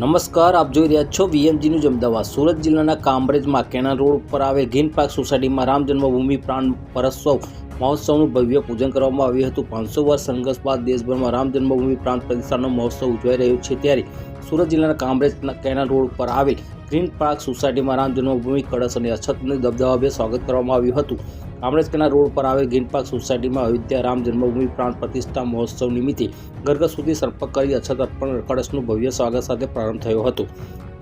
નમસ્કાર, આપ જોઈ રહ્યા છો વીએમજી ન્યૂઝ અમદાવાદ. સુરત જિલ્લાના કામરેજમાં કેણા રોડ ઉપર આવેલ ગ્રીન પાર્ક સોસાયટીમાં રામ જન્મભૂમિ પ્રાણ પરસ્વ મહોત્સવનું ભવ્ય પૂજન કરવામાં આવ્યું હતું. પાંચસો વર્ષ સંઘર્ષ બાદ દેશભરમાં રામ જન્મભૂમિ પ્રાણ પ્રતિષ્ઠાનો મહોત્સવ ઉજવાઈ રહ્યો છે. ત્યારે સુરત જિલ્લાના કામરેજના કેનાલ રોડ ઉપર આવેલ ગ્રીન પાર્ક સોસાયટીમાં રામ જન્મભૂમિ કળશ અને અછતની દબદબાભે સ્વાગત કરવામાં આવ્યું હતું. કામરેજ કેનાલ રોડ પર આવેલ ગ્રીન પાર્ક સોસાયટીમાં અયોધ્યા રામ જન્મભૂમિ પ્રાણ પ્રતિષ્ઠા મહોત્સવ નિમિત્તે ઘરઘર સુધી સંપર્ક કરી અછત અર્પણ કળશનું ભવ્ય સ્વાગત સાથે પ્રારંભ થયો હતો.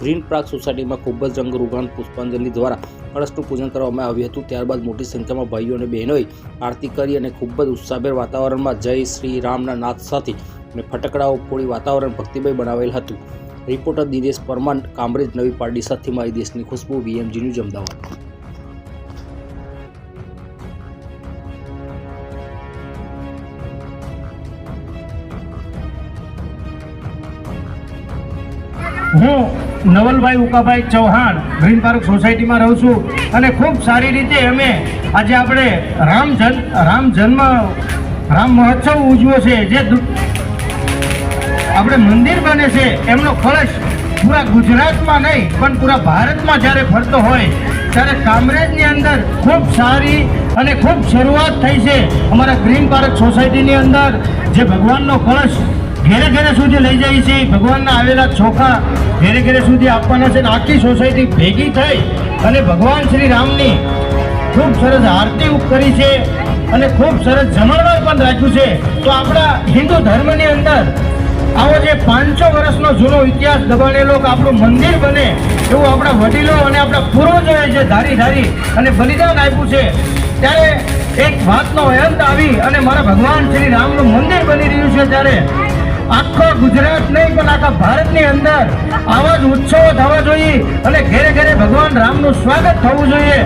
ગ્રીન પાર્ક સોસાયટીમાં ખૂબ જ રંગરૂગાન પુષ્પાંજલિ દ્વારા કળશનું પૂજન કરવામાં આવ્યું હતું. ત્યારબાદ મોટી સંખ્યામાં ભાઈઓ અને બહેનોએ આરતી કરી અને ખૂબ જ ઉત્સાહભેર વાતાવરણમાં જય શ્રી રામના નાદ સાથે અને ફટકડાઓ ફોડી વાતાવરણ ભક્તિમય બનાવેલ હતું. રિપોર્ટર દિનેશ પરમાર કામરેજ નવી પાર્ટી સાથે મારી દેશની ખુશ્બુ વીએમજી ન્યૂઝ અમદાવાદ. હું નવલભાઈ ઉકાભાઈ ચૌહાણ ગ્રીન પાર્ક સોસાયટીમાં રહું છું અને ખૂબ સારી રીતે અમે આજે આપણે રામ જન રામ જન્મ રામ મહોત્સવ ઉજવ્યો છે. જે આપણે મંદિર બને છે, એમનો કળશ પૂરા ગુજરાતમાં નહીં, પણ પૂરા ભારતમાં જ્યારે ફરતો હોય, ત્યારે કામરેજની અંદર ખૂબ સારી અને ખૂબ શરૂઆત થઈ છે અમારા ગ્રીન પાર્ક સોસાયટીની અંદર, જે ભગવાનનો કળશ ઘેરે ઘેરે સુધી લઈ જાય છે. ભગવાનના આવેલા ચોખા ઘેરે ઘેરે સુધી આપવાના છે અને આખી સોસાયટી ભેગી થઈ અને ભગવાન શ્રી રામની ખૂબ સરસ આરતી કરી છે અને ખૂબ સરસ જમણવાર પણ રાખ્યું છે. તો આપણા હિન્દુ ધર્મની અંદર આવો જે પાંચસો વર્ષનો જૂનો ઇતિહાસ દબાણેલો કે આપણું મંદિર બને એવું આપણા વડીલો અને આપણા પૂર્વજોએ જે ધારી ધારી અને બલિદાન આપ્યું છે, ત્યારે એક વાતનો અંત આવી અને મારા ભગવાન શ્રી રામનું મંદિર બની રહ્યું છે ત્યારે આખો ગુજરાત નહીં, પણ આખા ભારતની અંદર આવા જ ઉત્સવો થવા જોઈએ અને ઘેરે ઘેરે ભગવાન રામનું સ્વાગત થવું જોઈએ.